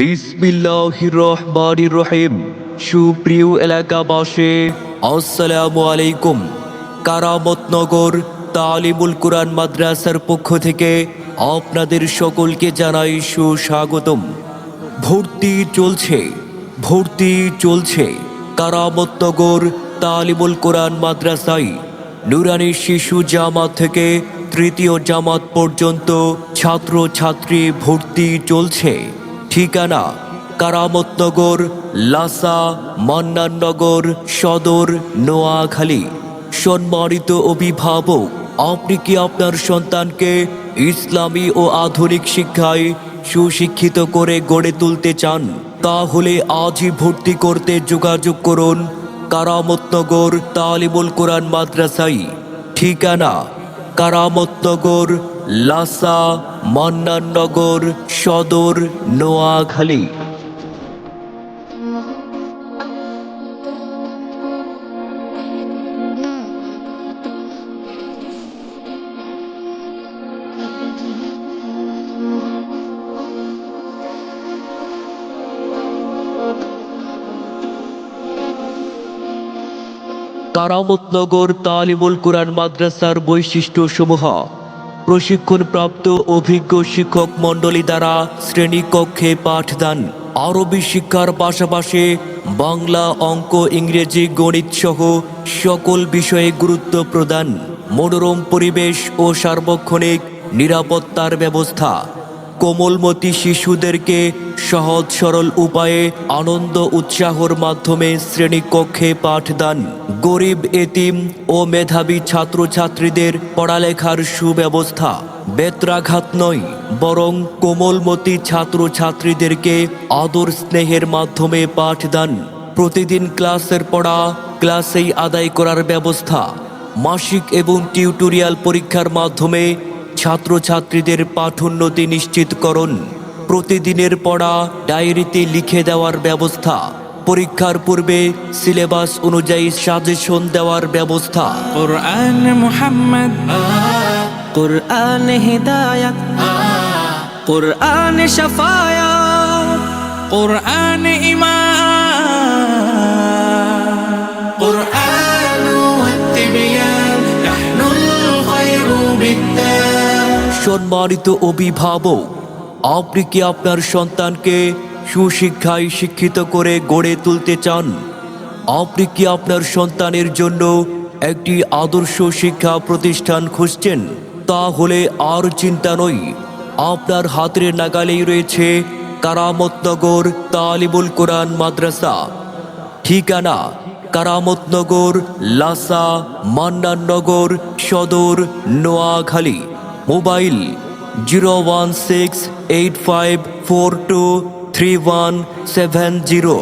বিসমিল্লাহ রহমান রহিম সুপ্রিয় এলাকাবাসী, আসসালামু আলাইকুম। কারামতনগর তালিমুল কোরআন মাদ্রাসার পক্ষ থেকে আপনাদের সকলকে জানাই সুস্বাগতম। ভর্তি চলছে ভর্তি চলছে কারামতনগর তালিমুল কোরআন মাদ্রাসায়। নুরানি শিশু জামাত থেকে তৃতীয় জামাত পর্যন্ত ছাত্র ছাত্রী ভর্তি চলছে। ঠিকানা কারামতনগর, লাসা, মান্নাননগর, সদর, নোয়াখালী। সম্মানিত অভিভাবক, আপনি কি আপনার সন্তানকে ইসলামী ও আধুনিক শিক্ষায় সুশিক্ষিত করে গড়ে তুলতে চান? তাহলে আজই ভর্তি করতে যোগাযোগ করুন কারামতনগর তালিমুল কোরআন মাদ্রাসাই ঠিকানা কারামতনগর লাসা মান্নাননগর সদর নোয়াখালী। কারামতনগর তালিমুল কুরআন মাদ্রাসার বৈশিষ্ট্য সমূহ প্রশিক্ষণপ্রাপ্ত অভিজ্ঞ শিক্ষক মণ্ডলী দ্বারা শ্রেণীকক্ষে পাঠদান। আরবি শিক্ষার পাশাপাশি বাংলা অঙ্ক, ইংরেজি গণিত সহ সকল বিষয়ে গুরুত্ব প্রদান। মনোরম পরিবেশ ও সার্বক্ষণিক নিরাপত্তার ব্যবস্থা। কোমলমতি শিশুদেরকে সহজ সরল উপায়ে আনন্দ উৎসাহর মাধ্যমে শ্রেণীকক্ষে পাঠদান। গরিব, এতিম ও মেধাবী ছাত্রছাত্রীদের পড়ালেখার সুব্যবস্থা। বেত্রাঘাত নয়, বরং কোমলমতি ছাত্রছাত্রীদেরকে আদর স্নেহের মাধ্যমে পাঠদান। প্রতিদিন ক্লাসের পড়া ক্লাসেই আদায় করার ব্যবস্থা। মাসিক এবং টিউটোরিয়াল পরীক্ষার মাধ্যমে ছাত্রছাত্রীদের পাঠোন্নতি নিশ্চিতকরণ প্রতিদিনের পড়া ডায়েরিতে লিখে দেওয়ার ব্যবস্থা। পরীক্ষার পূর্বে সিলেবাস অনুযায়ী সাজেশন দেওয়ার ব্যবস্থা। কোরআন কোরআন সাফায়া কোরআন ইমান সম্মানিত অভিভাবক, আপনি কি আপনার সন্তানকে সুশিক্ষায় শিক্ষিত করে গড়ে তুলতে চান? আপনি কি আপনার সন্তানের জন্য একটি আদর্শ শিক্ষা প্রতিষ্ঠান খুঁজছেন? তাহলে আর চিন্তা নই। আপনার হাতের নাগালেই রয়েছে কারামতনগর তালিবুল কোরআন মাদ্রাসা। ঠিকানা Karamatnagar, Lasa Mannannagar Sadar, Noakhali. Mobile zero one six eight five four two three one seven zero.